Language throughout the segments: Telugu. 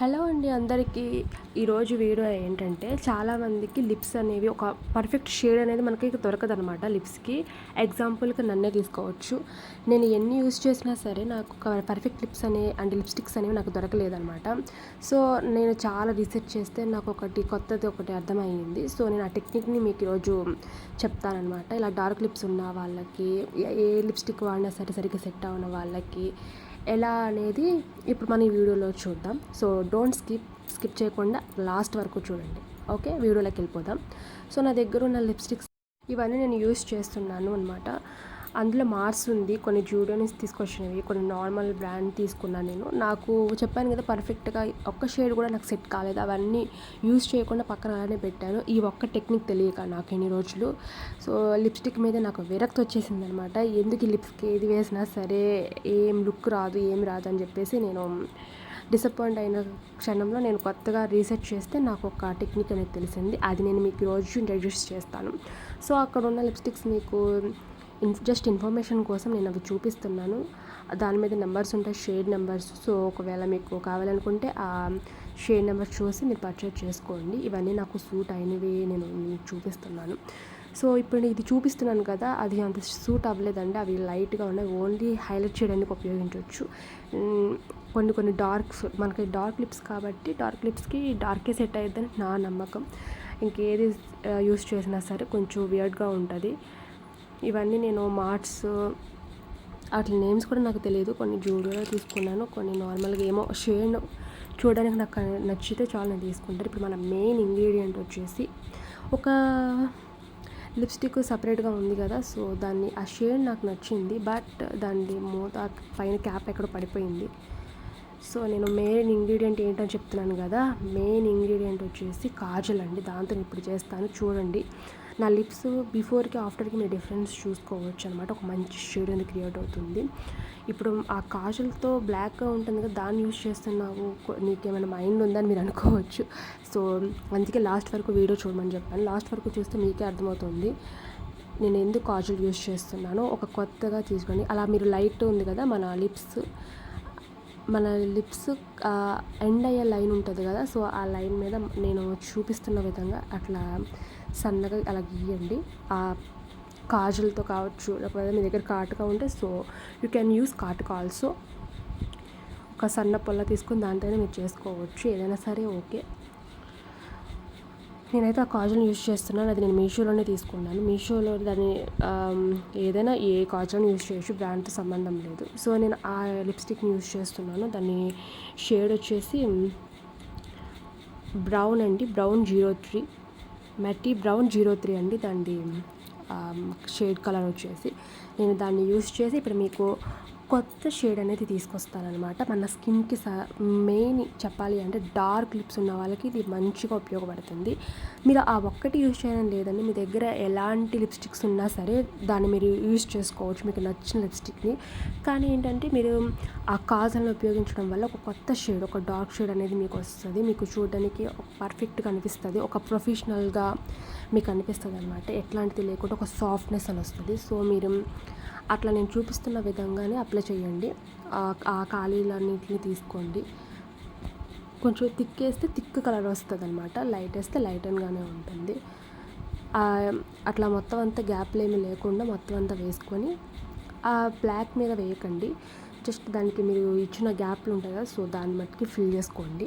హలో అండి అందరికీ. ఈరోజు వీడియో ఏంటంటే చాలామందికి లిప్స్ అనేవి ఒక పర్ఫెక్ట్ షేడ్ అనేది మనకి దొరకదు అనమాట లిప్స్కి. ఎగ్జాంపుల్కి నన్నే తీసుకోవచ్చు. నేను ఎన్ని యూస్ చేసినా సరే నాకు ఒక పర్ఫెక్ట్ లిప్స్ అనే అండ్ లిప్స్టిక్స్ అనేవి నాకు దొరకలేదనమాట సో నేను చాలా రీసెర్చ్ చేస్తే నాకు ఒకటి కొత్తది ఒకటి అర్థమైంది సో నేను ఆ టెక్నిక్ని మీకు ఈరోజు చెప్తానమాట ఇలా డార్క్ లిప్స్ ఉన్న వాళ్ళకి ఏ లిప్స్టిక్ వాడినా సరే సరిగ్గా సెట్ అవ్వని వాళ్ళకి ఎలా అనేది ఇప్పుడు మన ఈ వీడియోలో చూద్దాం. సో డోంట్ స్కిప్ స్కిప్ చేయకుండా లాస్ట్ వరకు చూడండి. ఓకే వీడియోలోకి వెళ్ళిపోదాం. సో నా దగ్గర ఉన్న లిప్స్టిక్స్ ఇవన్నీ నేను యూస్ చేస్తున్నాను అనమాట అందులో మార్స్ ఉంది కొన్ని జూడియో నుంచి తీసుకొచ్చినవి కొన్ని నార్మల్ బ్రాండ్ తీసుకున్నాను నేను. నాకు చెప్పాను కదా పర్ఫెక్ట్గా ఒక్క షేడ్ కూడా నాకు సెట్ కాలేదు. అవన్నీ యూస్ చేయకుండా పక్కన అలానే పెట్టాను. ఈ ఒక్క టెక్నిక్ తెలియక నాకు ఎన్ని రోజులు. సో లిప్స్టిక్ మీద నాకు విరక్తి వచ్చేసింది అనమాట ఎందుకు ఈ లిప్స్కి ఏది వేసినా సరే ఏం లుక్ రాదు ఏం రాదు అని చెప్పేసి నేను డిసప్పాయింట్ అయిన క్షణంలో నేను కొత్తగా రీసెర్చ్ చేస్తే నాకు ఒక టెక్నిక్ అనేది తెలిసింది. అది నేను మీకు రోజు ఇంట్రడ్యూస్ చేస్తాను. సో అక్కడ ఉన్న లిప్స్టిక్స్ మీకు జస్ట్ ఇన్ఫర్మేషన్ కోసం నేను అవి చూపిస్తున్నాను. దాని మీద నెంబర్స్ ఉంటాయి షేడ్ నెంబర్స్. సో ఒకవేళ మీకు కావాలనుకుంటే ఆ షేడ్ నెంబర్ చూసి మీరు పర్చేజ్ చేసుకోండి. ఇవన్నీ నాకు సూట్ అయినవి నేను మీకు చూపిస్తున్నాను. సో ఇప్పుడు ఇది చూపిస్తున్నాను కదా అది అంత సూట్ అవ్వలేదండి. అవి లైట్గా ఉన్నాయి. ఓన్లీ హైలైట్ చేయడానికి ఉపయోగించవచ్చు. కొన్ని కొన్ని డార్క్స్ మనకి డార్క్ లిప్స్ కాబట్టి డార్క్ లిప్స్కి డార్కే సెట్ అయ్యిద్దని నా నమ్మకం. ఇంకేది యూస్ చేసినా సరే కొంచెం వియర్డ్గా ఉంటుంది. ఇవన్నీ నేను మార్ట్స్ వాటి నేమ్స్ కూడా నాకు తెలియదు. కొన్ని జూడియోలో తీసుకున్నాను కొన్ని నార్మల్గా ఏమో షేడ్ చూడడానికి నాకు నచ్చితే చాలా నేను తీసుకుంటాను. ఇప్పుడు మన మెయిన్ ఇంగ్రీడియంట్ వచ్చేసి ఒక లిప్స్టిక్ సపరేట్గా ఉంది కదా సో దాన్ని ఆ షేడ్ నాకు నచ్చింది బట్ దాన్ని మూత పైన క్యాప్ ఎక్కడ పడిపోయింది. సో నేను మెయిన్ ఇంగ్రీడియంట్ ఏంటని చెప్తున్నాను కదా మెయిన్ ఇంగ్రీడియంట్ వచ్చేసి కాజల్ అండి. దాంతో ఇప్పుడు చేస్తాను. చూడండి. నా లిప్స్ బిఫోర్కి ఆఫ్టర్కి మీరు డిఫరెన్స్ చూసుకోవచ్చు అనమాట ఒక మంచి షేడ్ అనేది క్రియేట్ అవుతుంది. ఇప్పుడు ఆ కాజల్తో బ్లాక్గా ఉంటుంది కదా దాన్ని యూజ్ చేస్తున్నావు. నీకేమైనా మైండ్ ఉందని మీరు అనుకోవచ్చు. సో అందుకే లాస్ట్ వరకు వీడియో చూడమని చెప్పాను. లాస్ట్ వరకు చూస్తే మీకే అర్థమవుతుంది. నేను ఎందుకు కాజల్ యూజ్ చేస్తున్నానో ఒక కొత్తగా తీసుకొని అలా మీరు లైట్ ఉంది కదా మన లిప్స్ మన లిప్స్ ఎండ్ అయ్యే లైన్ ఉంటుంది కదా సో ఆ లైన్ మీద నేను చూపిస్తున్న విధంగా అట్లా సన్నగా అలా గీయండి. ఆ కాజల్తో కావచ్చు లేకపోతే మీ దగ్గర కాటుక ఉంటే so you can use katuka also. ఒక సన్న పొల్ల తీసుకుని దాంతోనే మీరు చేసుకోవచ్చు. ఏదైనా సరే ఓకే. నేనైతే ఆ కాజల్ని యూజ్ చేస్తున్నాను. అది నేను మీషోలోనే తీసుకున్నాను. మీషోలో దాన్ని ఏదైనా ఏ కాజల్ని యూజ్ చేయొచ్చు బ్రాండ్తో సంబంధం లేదు. సో నేను ఆ లిప్స్టిక్ని యూజ్ చేస్తున్నాను. దాన్ని షేడ్ వచ్చేసి బ్రౌన్ అండి. Brown zero three. Matte brown zero three అండి దాన్ని షేడ్ కలర్ వచ్చేసి. నేను దాన్ని యూస్ చేసి ఇప్పుడు మీకు కొత్త షేడ్ అనేది తీసుకొస్తానమాట మన స్కిన్కి స మెయిన్ చెప్పాలి అంటే డార్క్ లిప్స్ ఉన్న వాళ్ళకి ఇది మంచిగా ఉపయోగపడుతుంది. మీరు ఆ ఒక్కటి యూజ్ చేయడం లేదండి. మీ దగ్గర ఎలాంటి లిప్స్టిక్స్ ఉన్నా సరే దాన్ని మీరు యూజ్ చేసుకోవచ్చు. మీకు నచ్చిన లిప్స్టిక్ని కానీ ఏంటంటే మీరు ఆ కాజల్ని ఉపయోగించడం వల్ల ఒక కొత్త షేడ్ ఒక డార్క్ షేడ్ అనేది మీకు వస్తుంది. మీకు చూడడానికి పర్ఫెక్ట్గా అనిపిస్తుంది. ఒక ప్రొఫెషనల్గా మీకు అనిపిస్తుంది అనమాట ఎట్లాంటిది లేకుండా ఒక సాఫ్ట్నెస్ అని వస్తుంది. సో మీరు అట్లా నేను చూపిస్తున్న విధంగానే అప్లై చేయండి. ఆ ఖాళీలన్నింటిని తీసుకోండి. కొంచెం థిక్ వేస్తే థిక్ కలర్ వస్తుంది అనమాట లైట్ వేస్తే లైటన్గానే ఉంటుంది. అట్లా మొత్తం అంతా గ్యాప్లు ఏమి లేకుండా మొత్తం అంతా వేసుకొని ఆ బ్లాక్ మీద వేయకండి. జస్ట్ దానికి మీరు ఇచ్చిన గ్యాప్లు ఉంటాయి కదా సో దాన్ని బట్టి ఫిల్ చేసుకోండి.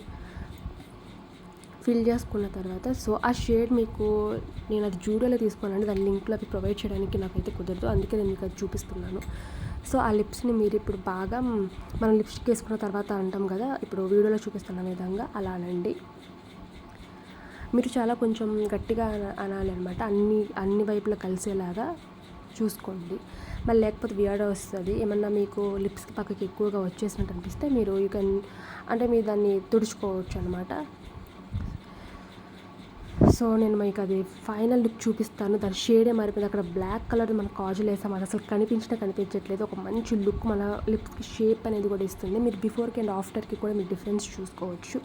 ఫిల్ చేసుకున్న తర్వాత సో ఆ షేడ్ మీకు నేను అది జూడోలో తీసుకున్నాను దాని లింక్లో అవి ప్రొవైడ్ చేయడానికి నాకైతే కుదరదు. అందుకే నేను మీకు అది చూపిస్తున్నాను. సో ఆ లిప్స్ని మీరు ఇప్పుడు బాగా మనం లిప్స్టిక్ వేసుకున్న తర్వాత అంటాం కదా ఇప్పుడు వీడియోలో చూపిస్తున్న విధంగా అలా అనండి. మీరు చాలా కొంచెం గట్టిగా అనాలి అనమాట అన్ని అన్ని వైపులా కలిసేలాగా చూసుకోండి. మళ్ళీ లేకపోతే వియర్డ్ వస్తుంది. ఏమన్నా మీకు లిప్స్కి పక్కకి ఎక్కువగా వచ్చేసినట్టు అనిపిస్తే మీరు యూ కెన్ అంటే మీరు దాన్ని తుడుచుకోవచ్చు అనమాట సో నేను మీకు అది ఫైనల్ లుక్ చూపిస్తాను. దాని షేడే మారిపోయింది. అక్కడ బ్లాక్ కలర్ మన కాజులు వేసాం. అది అసలు కనిపించినా కనిపించట్లేదు. ఒక మంచి లుక్ మన లిప్స్కి షేప్ అనేది కూడా ఇస్తుంది. మీరు బిఫోర్కి అండ్ ఆఫ్టర్కి కూడా మీరు డిఫరెన్స్ చూసుకోవచ్చు.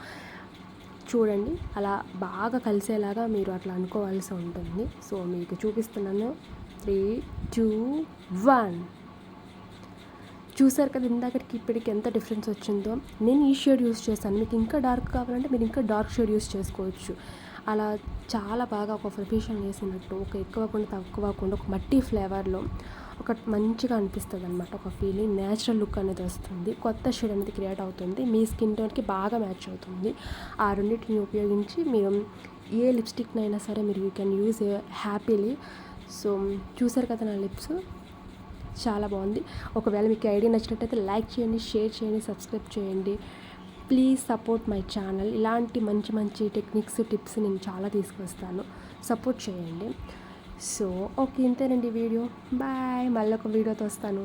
చూడండి. అలా బాగా కలిసేలాగా మీరు అట్లా అనుకోవాల్సి ఉంటుంది. సో మీకు చూపిస్తున్నాను. Three two one. చూసారు కదా ఇందాకటికి ఇప్పటికి ఎంత డిఫరెన్స్ వచ్చిందో. నేను ఈ షేడ్ యూస్ చేస్తాను మీకు ఇంకా డార్క్ కావాలంటే మీరు ఇంకా డార్క్ షేడ్ యూస్ చేసుకోవచ్చు. అలా చాలా బాగా ఒక ప్రొఫెషన్ చేసినట్టు ఒక ఎక్కువకుండా తక్కువకుండా ఒక మట్టి ఫ్లేవర్లో ఒక మంచిగా అనిపిస్తుంది అనమాట ఒక ఫీలింగ్ న్యాచురల్ లుక్ అనేది వస్తుంది. కొత్త షేడ్ అనేది క్రియేట్ అవుతుంది. మీ స్కిన్ టోన్కి బాగా మ్యాచ్ అవుతుంది. ఆ రెండింటిని ఉపయోగించి మీరు ఏ లిప్స్టిక్నైనా సరే మీరు you can use happily so చూసారు కదా నా లిప్స్ చాలా బాగుంది. ఒకవేళ మీకు ఐడియా నచ్చినట్టయితే లైక్ చేయండి షేర్ చేయండి సబ్స్క్రైబ్ చేయండి. Please support my channel. ఇలాంటి మంచి మంచి టెక్నిక్స్ టిప్స్ నేను చాలా తీసుకొస్తాను సపోర్ట్ చేయండి. సో ఓకే ఇంతేనండి వీడియో. బాయ్. మళ్ళీ ఒక వీడియోతో వస్తాను.